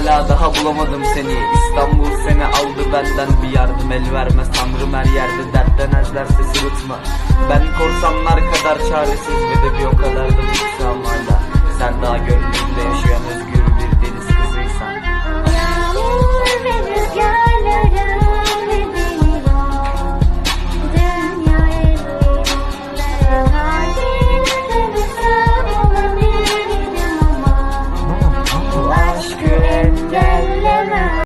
Hala daha bulamadım seni. İstanbul seni aldı benden bir yardım el vermez Tanrım her yerde dertten ezlerse sırıtma Ben korsanlar kadar çaresiz ve de bir o kadar da tutsam